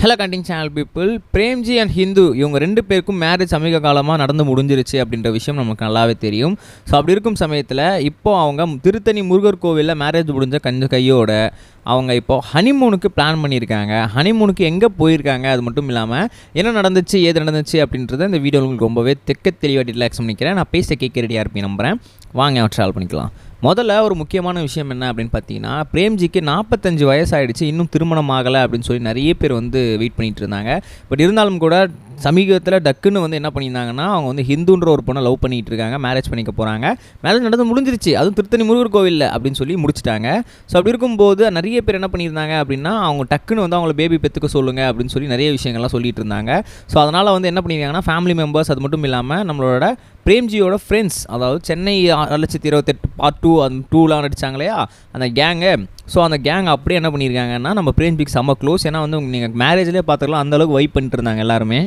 Hello கண்டிங் channel people Premji and Indhu இவங்க ரெண்டு பேருக்கும் மேரேஜ் சமீப காலமாக நடந்து முடிஞ்சிருச்சு அப்படின்ற விஷயம் நமக்கு நல்லாவே தெரியும். ஸோ அப்படி இருக்கும் சமயத்தில் இப்போது அவங்க திருத்தணி முருகர் கோவிலில் மேரேஜ் முடிஞ்ச கஞ்ச கையோட அவங்க இப்போ ஹனிமூனுக்கு பிளான் பண்ணியிருக்காங்க. ஹனிமூனுக்கு எங்கே போயிருக்காங்க அது மட்டும் இல்லாமல் என்ன நடந்துச்சு ஏது நடந்துச்சு அப்படின்றத இந்த வீடியோ உங்களுக்கு ரொம்பவே தெக்க தெளிவாக ரிலாக்ஸ் பண்ணிக்கிறேன். நான் பேச கேட்க ரெடியாக இருப்பேன் நம்புகிறேன் வாங்க அவன் ட்ராவல் பண்ணிக்கலாம். முதல்ல ஒரு முக்கியமான விஷயம் என்ன அப்படின்னு பார்த்தீங்கன்னா பிரேம்ஜிக்கு நாற்பத்தஞ்சு வயசு ஆயிடுச்சு இன்னும் திருமணம் ஆகலை அப்படின்னு சொல்லி நிறைய பேர் வந்து வெயிட் பண்ணிட்டு இருந்தாங்க. பட் இருந்தாலும் கூட சமீபத்தில் டக்குன்னு வந்து என்ன பண்ணியிருந்தாங்கன்னா அவங்க வந்து ஹிந்துன்ற ஒரு பொண்ணை லவ் பண்ணிகிட்டு இருக்காங்க மேரேஜ் பண்ணிக்க போகிறாங்க மேரேஜ் நடந்து முடிஞ்சிருச்சு. அதுவும் திருத்தணி முருகர் கோவிலில் அப்படின்னு சொல்லி முடிச்சிட்டாங்க. ஸோ அப்படி இருக்கும்போது நிறைய பேர் என்ன பண்ணியிருந்தாங்க அப்படின்னா அவங்க டக்குன்னு வந்து அவங்கள பேபி பெற்றுக்க சொல்லுங்க அப்படின்னு சொல்லி நிறைய விஷயங்கள்லாம் சொல்லிட்டு இருந்தாங்க. ஸோ அதனால் வந்து என்ன பண்ணியிருக்காங்கன்னா ஃபேமிலி மெம்பர்ஸ் அது மட்டும் இல்லாமல் நம்மளோட பிரேம்ஜியோட ஃப்ரெண்ட்ஸ் அதாவது சென்னை ஆறு லட்சத்தி இருபத்தெட்டு பார்ட் டூ அந்த டூலாம் நடிச்சாங்க இல்லையா? அந்த கேங்கு ஸோ அந்த கேங் அப்படியே என்ன பண்ணியிருக்காங்கன்னா நம்ம பிரேம்ஜிக்கு செம்ம க்ளோஸ் ஏன்னா வந்து நீங்கள் மேரேஜ்லேயே பார்த்துக்கலாம் அந்தளவுக்கு வைப் பண்ணிட்டு இருந்தாங்க எல்லாருமே.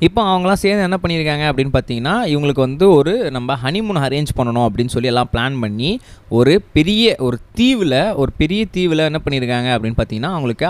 இப்போ அவங்களாம் சேர்ந்து என்ன பண்ணியிருக்காங்க அப்படின்னு பார்த்தீங்கன்னா இவங்களுக்கு வந்து ஒரு நம்ம ஹனிமூன் அரேஞ்ச் பண்ணணும் அப்படின்னு சொல்லி எல்லாம் பிளான் பண்ணி ஒரு பெரிய ஒரு தீவில் ஒரு பெரிய தீவில் என்ன பண்ணியிருக்காங்க அப்படின்னு பார்த்தீங்கன்னா அவங்களுக்கு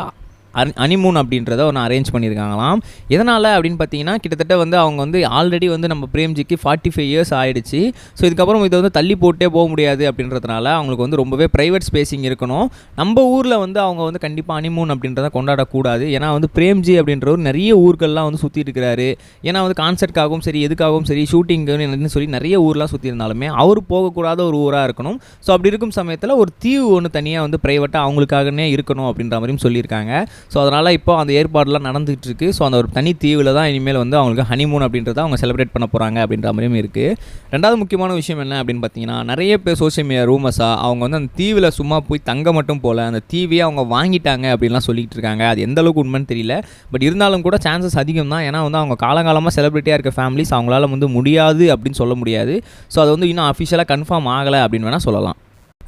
அனிமூன் அப்படின்றத ஒன்று அரேஞ்ச் பண்ணியிருக்காங்களாம் எதனால் அப்படின்னு பார்த்தீங்கன்னா கிட்டத்தட்ட வந்து அவங்க வந்து ஆல்ரெடி வந்து நம்ம பிரேம்ஜிக்கு ஃபார்ட்டி ஃபைவ் இயர்ஸ் ஆகிடுச்சு ஸோ இதுக்கப்புறம் இதை வந்து தள்ளி போட்டே போக முடியாது அப்படின்றதுனால அவங்களுக்கு வந்து ரொம்பவே ப்ரைவேட் ஸ்பேசிங் இருக்கணும். நம்ம ஊரில் வந்து அவங்க வந்து கண்டிப்பாக அனிமூன் அப்படின்றத கொண்டாடக்கூடாது. ஏன்னா வந்து பிரேம்ஜி அப்படின்றவர் நிறைய ஊர்கள்லாம் வந்து சுற்றி இருக்கிறாரு. ஏன்னா வந்து கான்சர்ட்காகவும் சரி எதுக்காகவும் சரி ஷூட்டிங்குன்னு சொல்லி நிறைய ஊர்லாம் சுற்றி இருந்தாலுமே அவர் போகக்கூடாத ஒரு ஊராக இருக்கணும். ஸோ அப்படி இருக்கும் சமயத்தில் ஒரு தீவு ஒன்று தனியாக வந்து ப்ரைவேட்டாக அவங்களுக்காகனே இருக்கணும் அப்படின்ற மாதிரியும் சொல்லியிருக்காங்க. ஸோ அதனால் இப்போ அந்த ஏற்பாடுலாம் நடந்துகிட்டு இருக்குது ஸோ அந்த ஒரு தனி தீவில் தான் இனிமேல் வந்து அவங்களுக்கு ஹனிமூன் அப்படின்றத அவங்க செலிப்ரேட் பண்ண போகிறாங்க அப்படின்ற மாதிரியும் இருக்குது ரெண்டாவது முக்கியமான விஷயம் என்ன அப்படின்னு பார்த்தீங்கன்னா நிறைய பேர் சோஷியல் மீடியா ரூமர்ஸாக அவங்க வந்து அந்த தீவில் சும்மா போய் தங்க மட்டும் போல் அந்த தீவையே அவங்க வாங்கிட்டாங்க அப்படின்லாம் சொல்லிகிட்டு இருக்காங்க. அது எந்த அளவுக்கு உண்மைன்னு தெரியல. பட் இருந்தாலும் கூட சான்சஸ் அதிகம் தான். ஏன்னா வந்து அவங்க காலங்காலமாக செலிப்ரிட்டியாக இருக்க ஃபேமிலிஸ் அவங்களால வந்து முடியாது அப்படின்னு சொல்ல முடியாது. ஸோ அது வந்து இன்னும் அஃபிஷியலாக கன்ஃபார்ம் ஆகலை அப்படின்னு வேணால் சொல்லலாம்.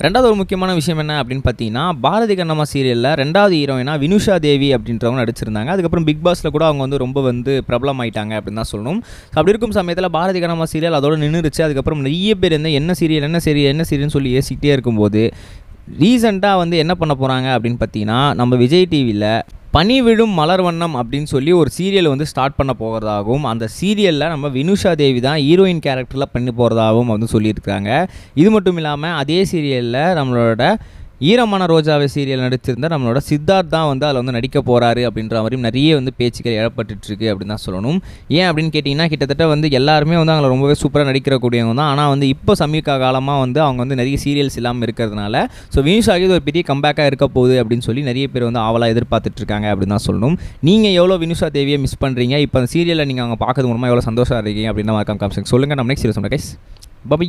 ரெண்டாவது ஒரு முக்கியமான விஷயம் என்ன அப்படின்னு பார்த்தீங்கன்னா பாரதி கண்ணம்மா சீரியலில் ரெண்டாவது ஹீரோயினா வினுஷா தேவி அப்படின்றவங்க நடிச்சிருந்தாங்க. அதுக்கப்புறம் பிக் பாஸில் கூட அவங்க வந்து ரொம்ப வந்து பிரபலம் ஆயிட்டாங்க அப்படின்னு தான் சொல்லணும். அப்படி இருக்கும் சமயத்தில் பாரதி கண்ணம்மா சீரியல் அதோட நின்றுச்சு அதுக்கப்புறம் நிறைய பேர் வந்து என்ன சீரியல் என்ன சீரியல் என்ன சீரியல்னு சொல்லி ஏசிக்கிட்டே இருக்கும்போது ரீசெண்டாக வந்து என்ன பண்ண போகிறாங்க அப்படின்னு பார்த்தீங்கன்னா நம்ம விஜய் டிவியில் பனி விழும் மலர் வண்ணம் அப்படின்னு சொல்லி ஒரு சீரியல் வந்து ஸ்டார்ட் பண்ண போகிறதாகவும் அந்த சீரியலில் நம்ம வினுஷா தேவி தான் ஹீரோயின் கேரக்டரில் பண்ணி போகிறதாகவும் வந்து சொல்லியிருக்காங்க இது மட்டும் இல்லாமல் அதே சீரியலில் நம்மளோட ஈரமான ரோஜாவை சீரியல் நடிச்சிருந்தால் நம்மளோட சித்தார்த் தான் வந்து அதில் வந்து நடிக்க போகிறாரு அப்படின்ற மாதிரியும் நிறைய வந்து பேச்சுக்கள் இழப்பட்டுருக்கு அப்படின்னு தான் சொல்லணும். ஏன் அப்படின்னு கேட்டிங்கன்னா கிட்டத்தட்ட வந்து எல்லாருமே வந்து அவங்கள ரொம்பவே சூப்பராக நடிக்கிறக்கூடியவங்க தான். ஆனால் வந்து இப்போ சமீப காலமாக வந்து அவங்க வந்து நிறைய சீரியல்ஸ் இல்லாமல் இருக்கிறதுனால ஸோ வினுஷாகி இது ஒரு பெரிய கம்பேக்காக இருக்க போகுது அப்படின்னு சொல்லி நிறைய பேர் வந்து ஆவலாக எதிர்பார்த்துட்ருக்காங்க அப்படின்னு தான் சொல்லணும். நீங்கள் எவ்வளோ வினுஷா தேவியை மிஸ் பண்ணுறீங்க இப்போ அந்த சீரியலில் நீங்கள் அவங்க பார்க்கறது மூலமாக எவ்வளோ சந்தோஷம் இருக்கீங்க அப்படின்னு மறக்காம காமிச்சிங்க சொல்லுங்கள் நம்ம நெக்ஸ்ட் சீரியஸ் சொல்கிறேன் கைஸ் பபை